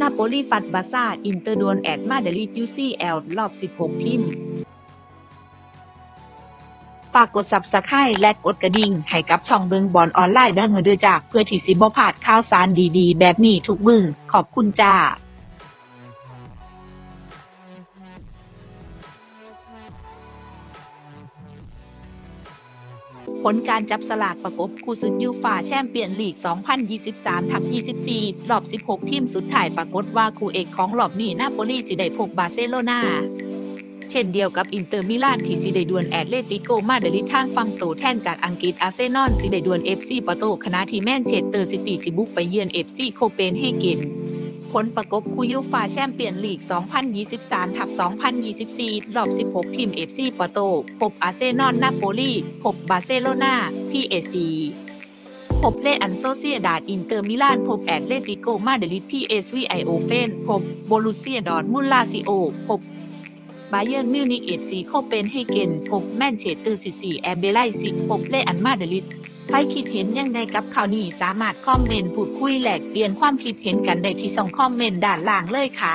นาโปลีฟัดบาซ่า อินเตอร์ดวนแอดมาเดลิยูซีแอลรอบ 16 ทีมฝากกดสับสไครและกดกระดิ่งให้กับช่องเบิงบอลออนไลน์ด้เงินเดือจาก เพื่อที่สิบ่พลาดข่าวสารดีๆ แบบนี้ทุกมือขอบคุณจ้า ผลการจับสลากประกบคู่สุดยูฟ่าแชมเปี้ยนลีก 2023ทับ24 รอบ 16 ทีมสุดท้ายปรากฏว่าคู่เอกของรอบนี้นาโปลีสิได้พบบาร์เซโลนาเช่นเดียวกับอินเตอร์มิลานที่สิได้ดวลแอตเลติโกมาดริดทางฝั่งโตแทนจากอังกฤษอาร์เซนอลสิได้ดวล FC ปอโตขณะที่แมนเชสเตอร์ซิตี้สิบุกไปเยือน FC โคเปนเฮเกน ผลประกบคูยูฟาแชมเปี้ยนลีก 2023ทับ2024 รอบ 16 ทีม FC ปอโต พบอาร์เซนอลนาโปลีพบบาร์เซโลนา PSG พบเลอันโซเซียดาดอินเตอร์มิลาน พบแอตเลติโกมาดริด PSV ไอโอเฟน พบโบลูเซียดอร์ทมุนลาซิโอ พบบาเยิร์นมิวนิกเอฟซีโคเปนเฮเกน พบแมนเชสเตอร์ซิตี้แอเบไลซิกพบเลอันมาดริด ใครคิดเห็นยังไงกับข่าวนี้สามารถคอมเมนต์พูดคุยแลกเปลี่ยนความคิดเห็นกันได้ที่ช่องคอมเมนต์ด้านล่างเลยค่ะ